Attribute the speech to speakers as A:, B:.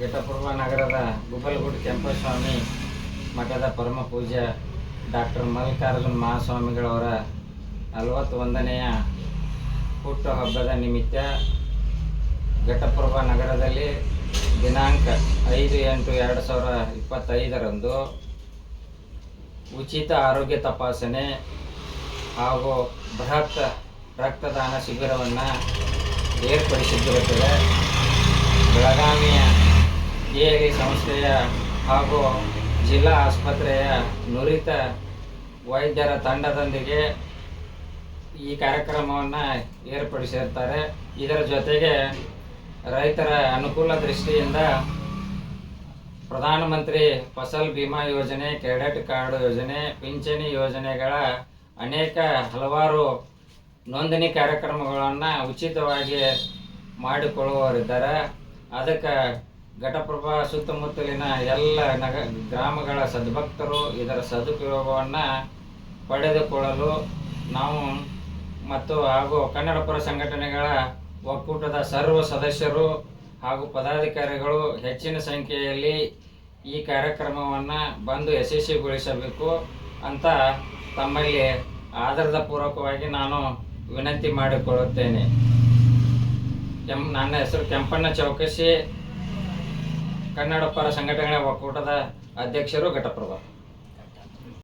A: ಘಟಪ್ರಭ ನಗರದ ಗುಬ್ಬಲಗುಡ್ ಕೆಂಪಸ್ವಾಮಿ ಮಠದ ಪರಮ ಪೂಜ್ಯ ಡಾಕ್ಟರ್ ಮಲ್ಲಿಕಾರ್ಜುನ್ ಮಹಾಸ್ವಾಮಿಗಳವರ ನಲವತ್ತೊಂದನೆಯ ಹುಟ್ಟುಹಬ್ಬದ ನಿಮಿತ್ತ ಘಟಪ್ರಭ ನಗರದಲ್ಲಿ ದಿನಾಂಕ ಐದು ಎಂಟು ಎರಡು ಸಾವಿರ ಇಪ್ಪತ್ತೈದರಂದು ಉಚಿತ ಆರೋಗ್ಯ ತಪಾಸಣೆ ಹಾಗೂ ಬೃಹತ್ ರಕ್ತದಾನ ಶಿಬಿರವನ್ನು ಏರ್ಪಡಿಸಿದ್ದಿರುತ್ತದೆ. ಬೆಳಗಾವಿಯ ಎ ಸಂಸ್ಥೆಯ ಹಾಗೂ ಜಿಲ್ಲಾ ಆಸ್ಪತ್ರೆಯ ನುರಿತ ವೈದ್ಯರ ತಂಡದೊಂದಿಗೆ ಈ ಕಾರ್ಯಕ್ರಮವನ್ನು ಏರ್ಪಡಿಸಿರ್ತಾರೆ. ಇದರ ಜೊತೆಗೆ ರೈತರ ಅನುಕೂಲ ದೃಷ್ಟಿಯಿಂದ ಪ್ರಧಾನಮಂತ್ರಿ ಫಸಲ್ ಬಿಮಾ ಯೋಜನೆ, ಕ್ರೆಡಿಟ್ ಕಾರ್ಡ್ ಯೋಜನೆ, ಪಿಂಚಣಿ ಯೋಜನೆಗಳ ಅನೇಕ ಹಲವಾರು ನೋಂದಣಿ ಕಾರ್ಯಕ್ರಮಗಳನ್ನು ಉಚಿತವಾಗಿ ಮಾಡಿಕೊಳ್ಳುವವರಿದ್ದಾರೆ. ಅದಕ್ಕೆ ಘಟಪ್ರಭಾ ಸುತ್ತಮುತ್ತಲಿನ ಎಲ್ಲ ನಗ ಗ್ರಾಮಗಳ ಸದ್ಭಕ್ತರು ಇದರ ಸದುಪಯೋಗವನ್ನು ಪಡೆದುಕೊಳ್ಳಲು ನಾವು ಮತ್ತು ಹಾಗೂ ಕನ್ನಡಪರ ಸಂಘಟನೆಗಳ ಒಕ್ಕೂಟದ ಸರ್ವ ಸದಸ್ಯರು ಹಾಗೂ ಪದಾಧಿಕಾರಿಗಳು ಹೆಚ್ಚಿನ ಸಂಖ್ಯೆಯಲ್ಲಿ ಈ ಕಾರ್ಯಕ್ರಮವನ್ನು ಬಂದು ಯಶಸ್ವಿಗೊಳಿಸಬೇಕು ಅಂತ ತಮ್ಮಲ್ಲಿ ಆಧಾರದ ಪೂರ್ವಕವಾಗಿ ನಾನು ವಿನಂತಿ ಮಾಡಿಕೊಳ್ಳುತ್ತೇನೆ. ಕೆಂ, ನನ್ನ ಹೆಸರು ಕೆಂಪಣ್ಣ ಚೌಕಸಿ. ಕನ್ನಡ ಪರ ಸಂಘಟನೆಗಳ ಒಕ್ಕೂಟದ ಅಧ್ಯಕ್ಷರು ಘಟಪ್ರಭಾ.